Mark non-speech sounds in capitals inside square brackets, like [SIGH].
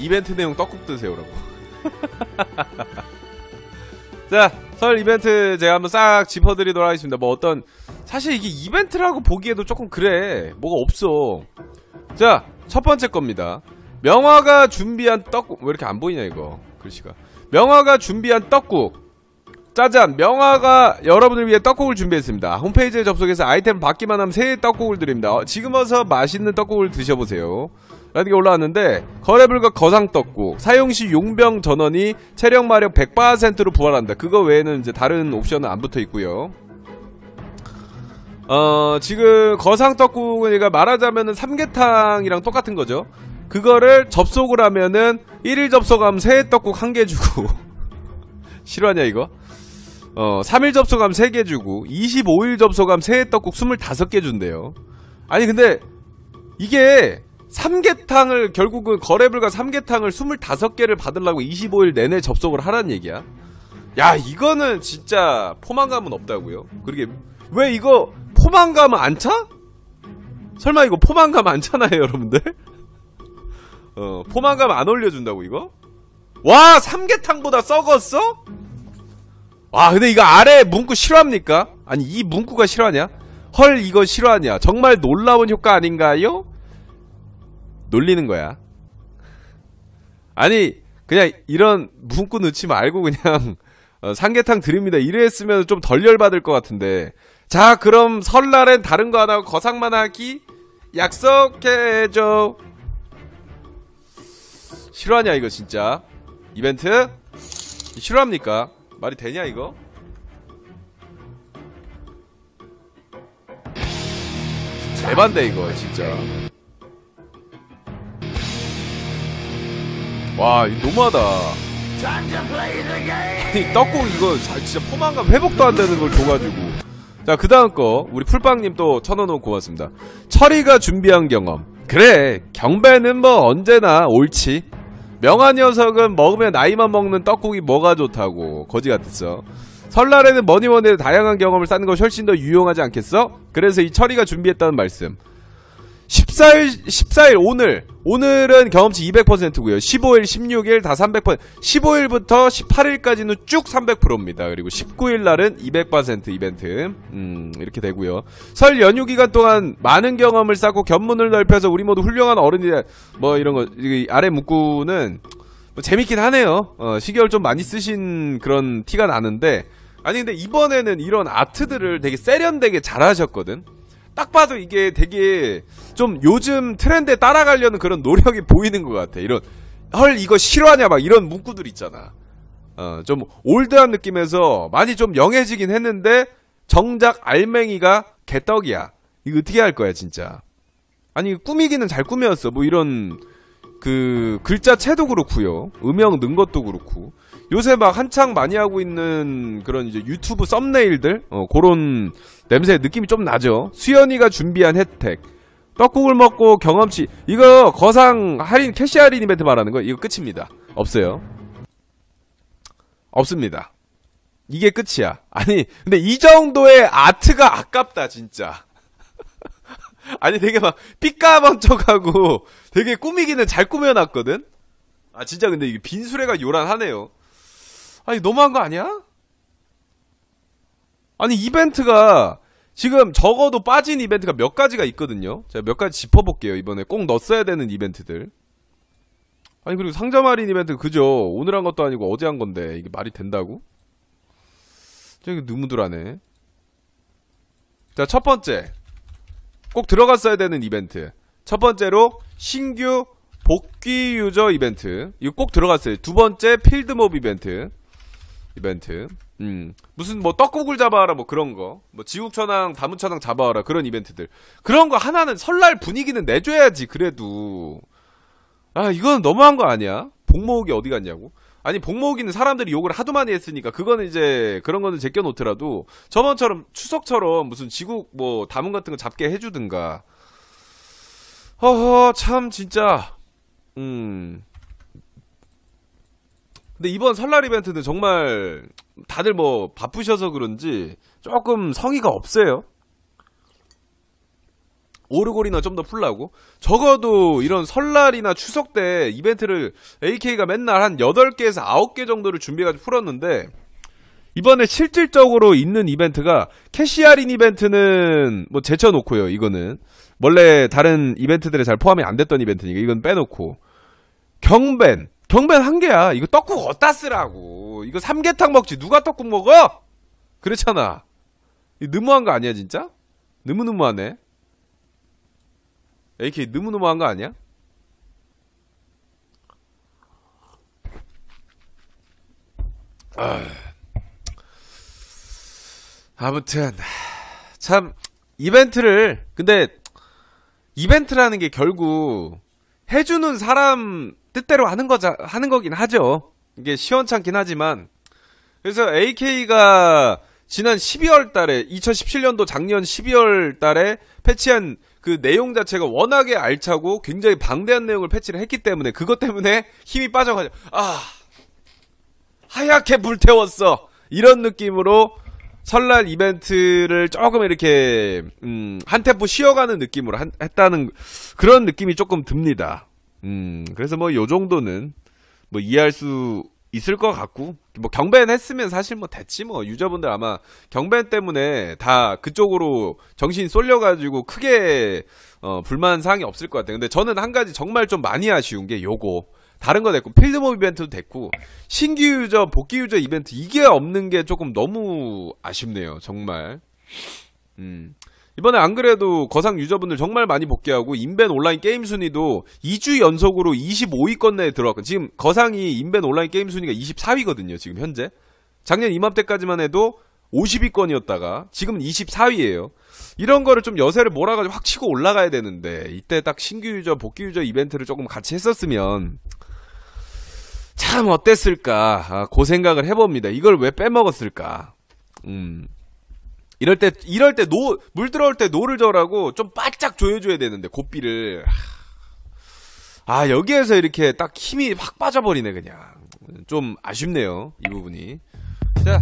이벤트 내용 떡국 드세요라고. [LAUGHS] 자, 설 이벤트 제가 한번 싹 짚어드리도록 하겠습니다. 뭐 어떤, 사실 이게 이벤트라고 보기에도 조금 그래. 뭐가 없어. 자, 첫 번째 겁니다. 명화가 준비한 떡국, 왜 이렇게 안 보이냐, 이거. 글씨가. 명화가 준비한 떡국. 짜잔! 명화가 여러분을 위해 떡국을 준비했습니다. 홈페이지에 접속해서 아이템 받기만 하면 새 떡국을 드립니다. 어, 지금 와서 맛있는 떡국을 드셔보세요. 라는 게 올라왔는데 거래불가 거상떡국 사용시 용병 전원이 체력 마력 100%로 부활한다. 그거 외에는 이제 다른 옵션은 안 붙어 있고요. 어 지금 거상떡국은 얘가 말하자면은 삼계탕이랑 똑같은 거죠. 그거를 접속을 하면은 1일 접속하면 새 떡국 한 개 주고 [LAUGHS] 싫어하냐 이거? 어 3일 접속하면 3개 주고 25일 접속하면 새 떡국 25개 준대요. 아니 근데 이게 삼계탕을 결국은 거래불가 삼계탕을 25개를 받으려고 25일 내내 접속을 하란 얘기야. 야 이거는 진짜 포만감은 없다고요. 그러게 왜 이거 포만감은 안 차? 설마 이거 포만감 안 차나요 여러분들? 어 포만감 안 올려준다고 이거? 와 삼계탕보다 썩었어? 와 근데 이거 아래 문구 싫어합니까? 아니 이 문구가 싫어하냐? 헐 이거 싫어하냐? 정말 놀라운 효과 아닌가요? 놀리는 거야. 아니 그냥 이런 문구 넣지 말고 그냥 [LAUGHS] 어, 삼계탕 드립니다. 이랬으면 좀 덜 열받을 것 같은데. 자 그럼 설날엔 다른 거 안 하고 거상만 하기 약속해줘. 싫어하냐 이거 진짜 이벤트 싫어합니까? 말이 되냐 이거? 대반대 이거 진짜. 와, 너무하다. 아니, 떡국 이거 사- 진짜 포만감 회복도 안 되는 걸 줘가지고. 자, 그 다음 거, 우리 풀빵님 또 천원원 고맙습니다. 철이가 준비한 경험. 그래, 경배는 뭐 언제나 옳지. 명한 녀석은 먹으면 나이만 먹는 떡국이 뭐가 좋다고. 거지 같았어. 설날에는 머니원에 다양한 경험을 쌓는 것이 훨씬 더 유용하지 않겠어? 그래서 이 철이가 준비했다는 말씀. 14일, 14일, 오늘. 오늘은 경험치 200%고요 15일, 16일 다 300%. 15일부터 18일까지는 쭉 300%입니다. 그리고 19일 날은 200% 이벤트. 음, 이렇게 되고요 설 연휴 기간 동안 많은 경험을 쌓고 견문을 넓혀서 우리 모두 훌륭한 어른이, 돼. 뭐 이런 거, 이 아래 문구는 뭐 재밌긴 하네요. 어, 시계월 좀 많이 쓰신 그런 티가 나는데. 아니, 근데 이번에는 이런 아트들을 되게 세련되게 잘 하셨거든? 딱 봐도 이게 되게 좀 요즘 트렌드에 따라가려는 그런 노력이 보이는 것 같아. 이런 헐 이거 싫어하냐 막 이런 문구들 있잖아. 어, 좀 올드한 느낌에서 많이 좀 영해지긴 했는데 정작 알맹이가 개떡이야. 이거 어떻게 할 거야 진짜. 아니 꾸미기는 잘 꾸몄어. 뭐 이런 그 글자체도 그렇고요. 음영 넣은 것도 그렇고. 요새 막 한창 많이 하고 있는 그런 이제 유튜브 썸네일들 어, 그런 냄새 느낌이 좀 나죠. 수연이가 준비한 혜택. 떡국을 먹고 경험치 이거 거상 할인 캐시 할인 이벤트 말하는 거 이거 끝입니다. 없어요. 없습니다. 이게 끝이야. 아니 근데 이 정도의 아트가 아깝다 진짜. [LAUGHS] 아니 되게 막 삐까번쩍하고 되게 꾸미기는 잘 꾸며놨거든. 아 진짜 근데 이게 빈수레가 요란하네요. 아니 너무한 거 아니야? 아니 이벤트가 지금 적어도 빠진 이벤트가 몇 가지가 있거든요. 제가 몇 가지 짚어볼게요. 이번에 꼭 넣었어야 되는 이벤트들. 아니 그리고 상점 할인 이벤트 그죠? 오늘 한 것도 아니고 어제 한 건데 이게 말이 된다고? 저기 누무들하네. 자 첫 번째 꼭 들어갔어야 되는 이벤트. 첫 번째로 신규 복귀 유저 이벤트. 이거 꼭 들어갔어요. 두 번째 필드몹 이벤트. 이벤트. 음. 무슨 뭐 떡국을 잡아와라 뭐 그런 거. 뭐 지국천왕, 다문천왕 잡아와라 그런 이벤트들. 그런 거 하나는 설날 분위기는 내줘야지 그래도. 아 이건 너무한 거 아니야? 복모으기 어디 갔냐고. 아니 복모으기는 사람들이 욕을 하도 많이 했으니까 그거는 이제 그런 거는 제껴 놓더라도 저번처럼 추석처럼 무슨 지국 뭐 다문 같은 거 잡게 해주든가. 허허 참 진짜 음. 근데 이번 설날 이벤트는 정말 다들 뭐 바쁘셔서 그런지 조금 성의가 없어요. 오르골이나 좀 더 풀라고? 적어도 이런 설날이나 추석 때 이벤트를 AK가 맨날 한 8개에서 9개 정도를 준비해가지고 풀었는데, 이번에 실질적으로 있는 이벤트가, 캐시 할인 이벤트는 뭐 제쳐놓고요, 이거는. 원래 다른 이벤트들에 잘 포함이 안 됐던 이벤트니까, 이건 빼놓고. 경벤. 경벤 한 개야. 이거 떡국 어디다 쓰라고. 이거 삼계탕 먹지. 누가 떡국 먹어? 그렇잖아. 이 너무한 거 아니야, 진짜? 너무너무하네. AK 너무너무한 거 아니야? 아. 아무튼 참 이벤트를 근데 이벤트라는 게 결국 해주는 사람 뜻대로 하는 거자 하는 거긴 하죠. 이게 시원찮긴 하지만 그래서 AK가 지난 12월 달에 2017년도 작년 12월 달에 패치한 그 내용 자체가 워낙에 알차고 굉장히 방대한 내용을 패치를 했기 때문에 그것 때문에 힘이 빠져가지고 아 하얗게 불태웠어 이런 느낌으로 설날 이벤트를 조금 이렇게 음, 한 템포 쉬어가는 느낌으로 한- 했다는 그런 느낌이 조금 듭니다. 음, 그래서 뭐 요 정도는 뭐 이해할 수 있을 것 같고 뭐 경벤 했으면 사실 뭐 됐지 뭐 유저분들 아마 경벤 때문에 다 그쪽으로 정신 쏠려가지고 크게 어, 불만 사항이 없을 것 같아요. 근데 저는 한 가지 정말 좀 많이 아쉬운 게 요거 다른 거 됐고 필드몹 이벤트도 됐고 신규 유저 복귀 유저 이벤트 이게 없는 게 조금 너무 아쉽네요 정말 음. 이번에 안 그래도 거상 유저분들 정말 많이 복귀하고 인벤 온라인 게임 순위도 2주 연속으로 25위권 내에 들어왔고 지금 거상이 인벤 온라인 게임 순위가 24위거든요 지금 현재. 작년 이맘때까지만 해도 50위권이었다가 지금은 24위예요. 이런 거를 좀 여세를 몰아가지고 확 치고 올라가야 되는데 이때 딱 신규 유저 복귀 유저 이벤트를 조금 같이 했었으면 참 어땠을까 아, 그 생각을 해봅니다. 이걸 왜 빼먹었을까. 음 이럴 때 이럴 때 노 물 들어올 때 노를 저라고 좀 바짝 조여줘야 되는데 고삐를. 아 여기에서 이렇게 딱 힘이 확 빠져버리네 그냥. 좀 아쉽네요 이 부분이. 자